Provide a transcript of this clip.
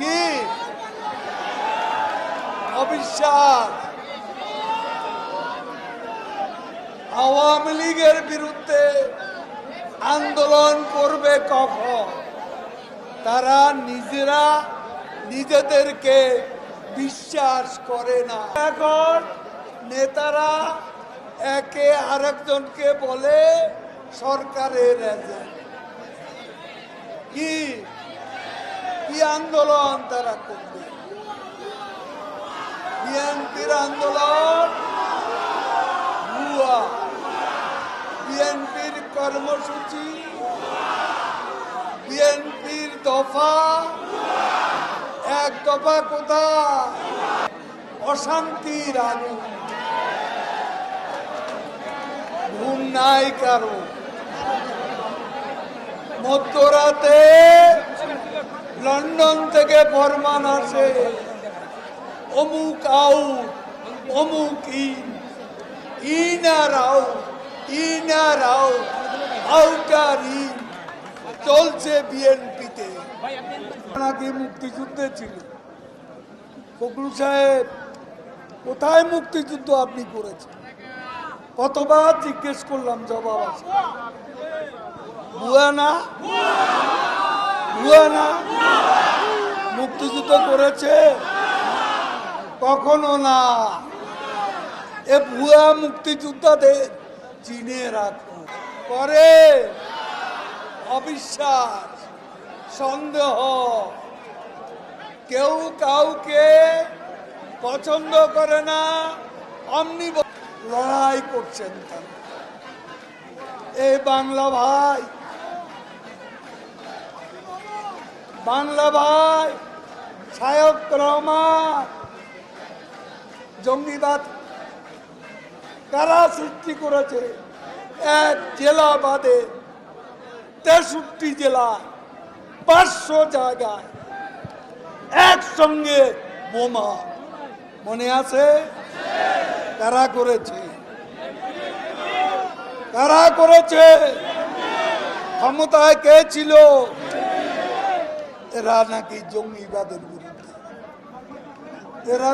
কি? অবিশ্বাস। আওয়ামী লীগের বিরুদ্ধে আন্দোলন করবে কখন? তারা নিজেরা নিজেদেরকে বিশ্বাস করে না। এখন নেতারা একে আরেকজনকে বলে সরকারের এজেন্ট কি? আন্দোলন তারা করবে। বিএনপির আন্দোলন বিএনপির কর্মসূচি বিএনপির দফা এক দফা কোথা? অশান্তির আগুন। ঘুম নাই কারও। মধ্যরাতে লন্ডন থেকে ফরমান আসে। অমুক আউট অমুক ইন। ইন আর আউট ইন আর আউট আউট আর ইন। চলছে বিএনপিতে। নাকি মুক্তিযুদ্ধে ছিল? ফখরুল সাহেব, কোথায় মুক্তিযুদ্ধ আপনি করেছেন? কতবার জিজ্ঞেস করলাম জবাব আছে। বুয়া না? বুয়া না মুক্তিযুদ্ধ করেছে? কখনো না। এ ভুয়া মুক্তিযোদ্ধাদের চিনে রাখো। পরে অবিশ্বাস, সন্দেহ, কেউ কাউকে পছন্দ করে না অমনি লড়াই করছেন তারা। এই বাংলা ভাই বাংলা ভাই, শায়ক রহমান, জঙ্গিবাদ কারা সৃষ্টি করেছে? এক জেলা বাদে তেষট্টি জেলা, পাঁচশো জায়গায় একসঙ্গে বোমা। মনে আছে? কারা করেছে? কারা করেছে? ক্ষমতায় কে ছিল? এরা নাকি জঙ্গিবাদের বিরুদ্ধে এরা